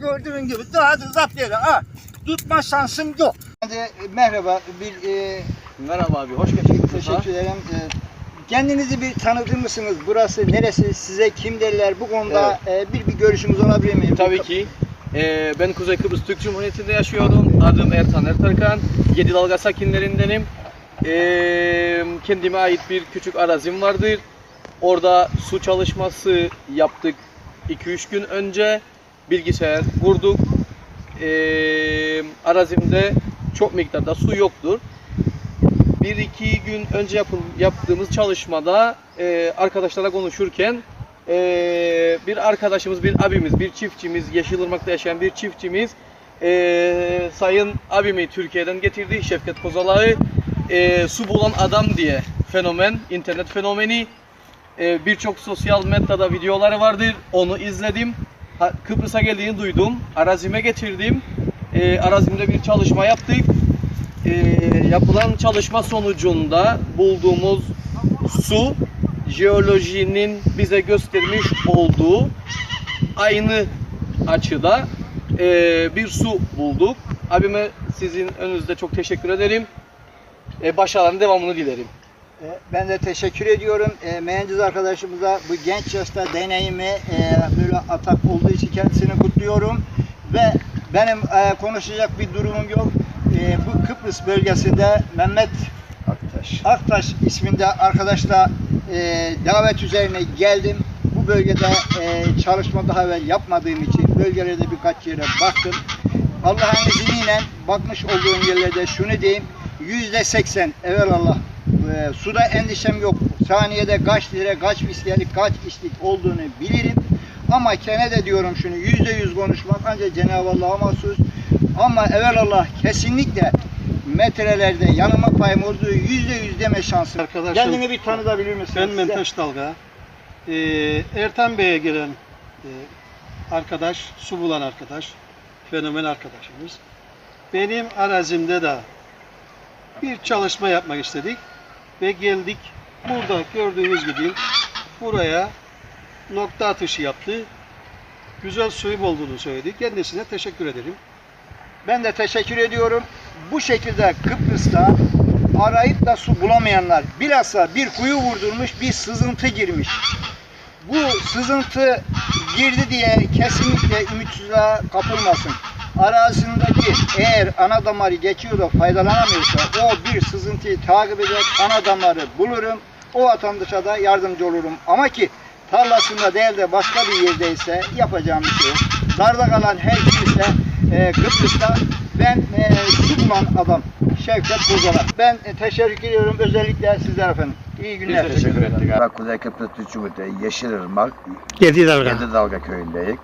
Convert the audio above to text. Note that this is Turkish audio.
Gördüğün gibi daha da zapt yere ha. Tutma şansım yok. Hadi, e, merhaba. Bir, e, Merhaba abi, hoş geldiniz. teşekkür ederim. E, kendinizi bir tanıtır mısınız? Burası neresi? Size kim derler? Bu konuda e, bir bir görüşümüz olabilir mi? Tabii ki. Ee, ben Kuzey Kıbrıs Türk Cumhuriyeti'nde yaşıyorum. Adım Ertan Ertarkan. Yedi Dalga sakinlerindenim. Ee, kendime ait bir küçük arazim vardır. Orada su çalışması yaptık 2-3 gün önce. Bilgisayar kurduk. Ee, arazimde çok miktarda su yoktur. Bir iki gün önce yapıl, yaptığımız çalışmada e, arkadaşlarla konuşurken e, bir arkadaşımız, bir abimiz, bir çiftçimiz, Yeşilırmak'ta yaşayan bir çiftçimiz e, Sayın abimi Türkiye'den getirdi Şevket Kozalak'ı e, su bulan adam diye fenomen, internet fenomeni e, birçok sosyal medyada videoları vardır. Onu izledim. Kıbrıs'a geldiğini duydum. Arazime getirdim. E, arazimde bir çalışma yaptık. E, yapılan çalışma sonucunda bulduğumuz su jeolojinin bize göstermiş olduğu aynı açıda e, bir su bulduk. Abime sizin önünüzde çok teşekkür ederim. E, başarıların devamını dilerim. E, Ben de teşekkür ediyorum. E, mühendis arkadaşımıza bu genç yaşta deneyimi e, böyle atak olduğu için kendisini kutluyorum. Ve benim e, konuşacak bir durumum yok. E, bu Kıbrıs bölgesinde Mehmet Aktaş. Aktaş isminde arkadaşla e, davet üzerine geldim. Bu bölgede e, çalışma daha evvel yapmadığım için bölgelerde birkaç yere baktım. Allah'ın izniyle bakmış olduğum yerlerde şunu diyeyim. Yüzde seksen evvelallah e, suda endişem yok. Saniyede kaç litre, kaç viskelik, kaç içlik olduğunu bilirim. Ama kene de diyorum şunu yüzde yüz konuşmak ancak Cenab-ı Allah'a mahsus. Ama evvelallah kesinlikle metrelerde yanılma payım olduğu yüzde yüz deme şansım. Arkadaşım, Kendini bir tanıtabilir misin? Ben Menteş Dalga. Ee, Ertan Bey'e gelen e, arkadaş, su bulan arkadaş, fenomen arkadaşımız. Benim arazimde de bir çalışma yapmak istedik ve geldik. Burada gördüğünüz gibi buraya nokta atışı yaptı. Güzel suyum olduğunu söyledi. Kendisine teşekkür ederim. Ben de teşekkür ediyorum. Bu şekilde Kıbrıs'ta arayıp da su bulamayanlar bilhassa bir kuyu vurdurmuş bir sızıntı girmiş. Bu sızıntı girdi diye kesinlikle ümitsizliğe kapılmasın. Arazisindeki eğer ana damarı geçiyor da faydalanamıyorsa o bir sızıntıyı takip eder ana damarı bulurum. O vatandaşa da yardımcı olurum. Ama ki tarlasında değil de başka bir yerdeyse yapacağım bir şey yok. Darda kalan her kimse e, Kıbrıs'ta ben e, su bulan adam Şevket Kozalak. Ben e, teşekkür ediyorum özellikle sizler efendim. İyi günler. Biz teşekkür ettik. Kuzey Kıbrıs Türk Cumhuriyeti Yeşilırmak, Yedi dalga. Yedi Dalga köyündeyiz.